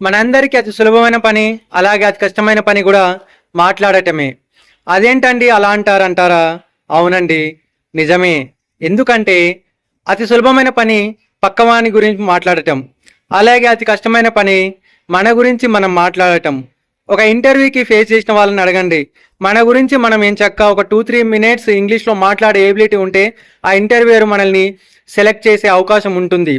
మనందరికీ అతి సులభమైన పని అలాగే అతి కష్టమైన పని కూడా మాట్లాడటమే. అదేంటండి అలా అంటారంటారా? అవునండి నిజమే. ఎందుకంటే అతి సులభమైన పని పక్కవాని గురించి మాట్లాడటం అలాగే అతి కష్టమైన పని మన గురించి మనం మాట్లాడటం. ఒక ఇంటర్వ్యూకి ఫేస్ చేసిన వాళ్ళని అడగండి. మన గురించి మనం ఏం చక్క ఒక టూ త్రీ మినిట్స్ ఇంగ్లీష్లో మాట్లాడే ఏబిలిటీ ఉంటే ఆ ఇంటర్వ్యూయర్ మనల్ని సెలెక్ట్ చేసే అవకాశం ఉంటుంది.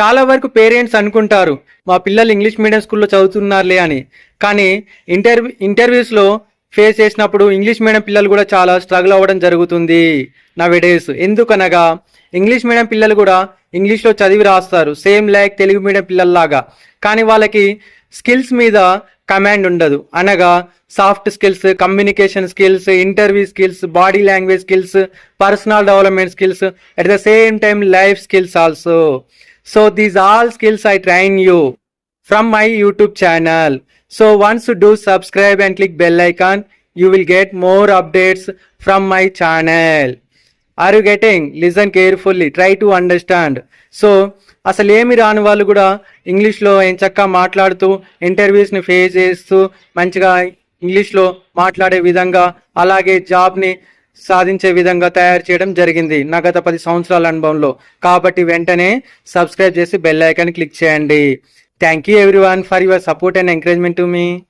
చాలా వరకు పేరెంట్స్ అనుకుంటారు మా పిల్లలు ఇంగ్లీష్ మీడియం స్కూల్లో చదువుతున్నారులే అని. కానీ ఇంటర్వ్యూ ఇంటర్వ్యూస్లో ఫేస్ చేసినప్పుడు ఇంగ్లీష్ మీడియం పిల్లలు కూడా చాలా స్ట్రగుల్ అవ్వడం జరుగుతుంది నా డేస్ ఎందుకనగా ఇంగ్లీష్ మీడియం పిల్లలు కూడా ఇంగ్లీష్లో చదివి రాస్తారు సేమ్ లైక్ తెలుగు మీడియం పిల్లల్లాగా. కానీ వాళ్ళకి స్కిల్స్ మీద కమాండ్ ఉండదు. అనగా soft skills communication skills interview skills body language skills personal development skills at the same time life skills also. So these all skills I train you from my YouTube channel. So once you do subscribe and click bell icon, you will get more updates from my channel. Are you getting? Listen carefully. Try to understand. So అసలు ఏమి రాని వాళ్ళు కూడా ఇంగ్లీష్లో చక్కగా మాట్లాడుతూ ఇంటర్వ్యూస్ని face చేస్తూ మంచిగా ఇంగ్లీష్లో మాట్లాడే విధంగా అలాగే జాబ్ని సాధించే విధంగా తయారు చేయడం జరిగింది నా గత పది సంవత్సరాల అనుభవంలో. కాబట్టి వెంటనే సబ్స్క్రైబ్ చేసి బెల్ ఐకాన్ క్లిక్ చేయండి. Thank you everyone for your support and encouragement to me.